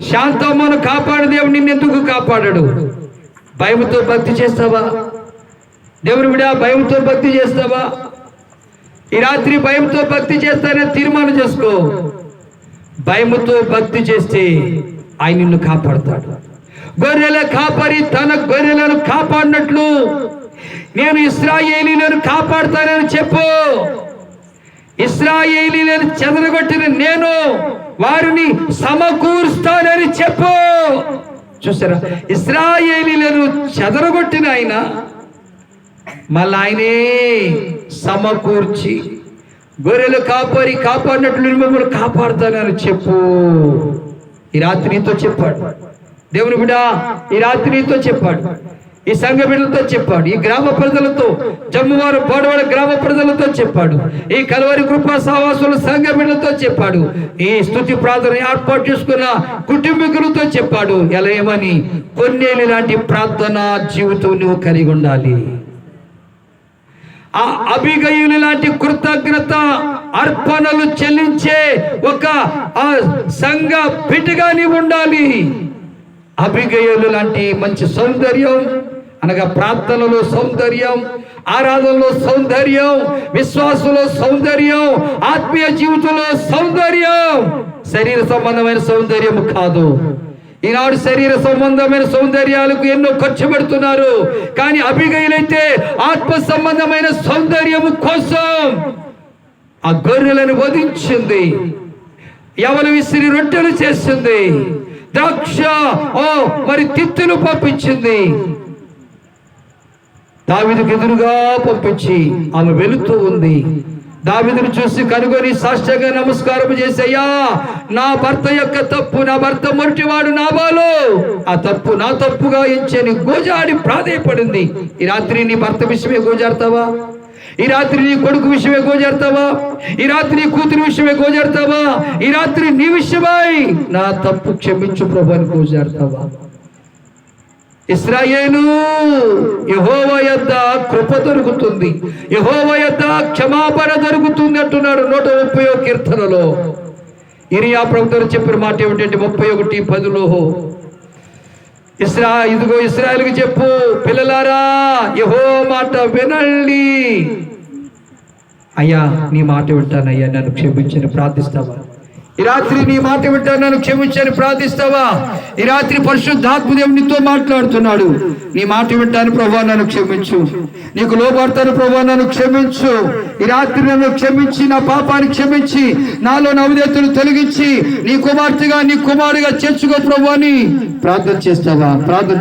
శాంతమ్మను కాపాడు దేవుడు నిన్ను ఎందుకు కాపాడాడు? భయముతో భక్తి చేస్తావా? దేవుని విడా భయంతో భక్తి చేస్తావా? ఈ రాత్రి భయంతో భక్తి చేస్తానని తీర్మానం చేసుకో. భయముతో భక్తి చేస్తే ఆయన నిన్ను కాపాడతాడు. గొర్రెల కాపరి తన గొర్రెలను కాపాడినట్లు నేను ఇస్రాయేలీలను కాపాడుతానని చెప్పు. ఇస్రాయేలీలను చెదరగొట్టిన నేను వారిని సమకూరుస్తానని చెప్పు. చూసారా? ఇస్రాయేలీలను చెదరగొట్టిన ఆయన మళ్ళీ ఆయనే సమకూర్చి గొర్రెలు కాపాడి కాపాడినట్లు మిమ్మల్ని కాపాడుతానని చెప్పు. ఈ రాత్రి నీతో చెప్పాడు. దేవుని బిడ్డ ఈ రాత్రి నీతో చెప్పాడు. ఈ సంఘ బిడ్డలతో చెప్పాడు. ఈ గ్రామ ప్రజలతో జమ్మువారు పోడవాడ గ్రామ ప్రజలతో చెప్పాడు. ఈ కలవరి కృపా సహవాసుల సంఘ బిడ్డలతో చెప్పాడు. ఈ స్థుతి ప్రార్థన ఏర్పాటు చేసుకున్న కుటుంబీకులతో చెప్పాడు. ఎలా ఏమని? కొన్నేళ్ళు లాంటి ప్రార్థన జీవితం నువ్వు కలిగి ఉండాలి. ఆ అభిగయులు లాంటి కృతజ్ఞత అర్పణలు చెల్లించే ఒక ఆ సంఘ బిడ్డగా నీవు ఉండాలి. అభిగయులు లాంటి మంచి సౌందర్యం అనగా ప్రార్థనలో సౌందర్యం ఆరాధనలో సౌందర్యం విశ్వాసంలో సౌందర్యం ఆత్మీయ జీవితంలో సౌందర్యం. శరీర సంబంధమైన సౌందర్యం కాదు. ఈనాడు శరీర సంబంధమైన సౌందర్యాలకు ఎన్నో ఖర్చు పెడుతున్నారు. కానీ అభిగయులైతే ఆత్మ సంబంధమైన సౌందర్యము కోసం ఆ గొర్రెలను వధించింది. ఎవరు విసిరి రొట్టెలు చేసింది. ద్రాక్ష ఓ మరి తిత్తులు పంపించింది. దావిదికి ఎదురుగా పంపించి ఆమె వెళుతూ ఉంది. దావిదును చూసి కనుగొని సాష్టంగా నమస్కారం చేసయ్యా నా భర్త యొక్క తప్పు నా భర్త మొరటివాడు నాబాలో ఆ తప్పు నా తప్పుగా ఎంచని గోజాడి ప్రాధేయపడింది. ఈ రాత్రి నీ భర్త విషయమే గోజాడతావా? ఈ రాత్రి నీ కొడుకు విషయమే గోజాడతావా? ఈ రాత్రి నీ కూతురు విషయమే గోజాడతావా? ఈ రాత్రి నీ విషయమై నా తప్పు క్షమించు ప్రభు అని గోజాడతావా? ఇస్రాయేలు యహోవ యొద్ద కృప దొరుకుతుంది. యహోవ యొద్ద క్షమాపణ దొరుకుతుంది అంటున్నాడు నూట ముప్పై కీర్తనలో. ఇరియా ప్రభుత్వం చెప్పిన మాట ఏమిటంటే ముప్పై ఒకటి పదిలో ఇస్రా ఇదిగో ఇస్రాయల్కి చెప్పు పిల్లలారా యహో మాట వినండి. అయ్యా నీ మాట వింటానయ్యా నన్ను క్షమించని ప్రార్థిస్తావా? ఈ రాత్రి నీ మాట వింటాను నన్ను క్షమించని ప్రార్థిస్తావా? ఈ రాత్రి పరిశుద్ధాత్మ నీతో మాట్లాడుతున్నాడు. నీ మాట వింటాను ప్రభా నన్ను క్షమించు. నీకు లోపడతాను ప్రభా నన్ను క్షమించు. ఈ రాత్రి నన్ను క్షమించి నా పాపాన్ని క్షమించి నాలో నవదేతులు తొలగించి నీ కుమార్తెగా నీ కుమారుగా చేర్చుకో ప్రభు అని ప్రార్థన చేస్తావా? ప్రార్థన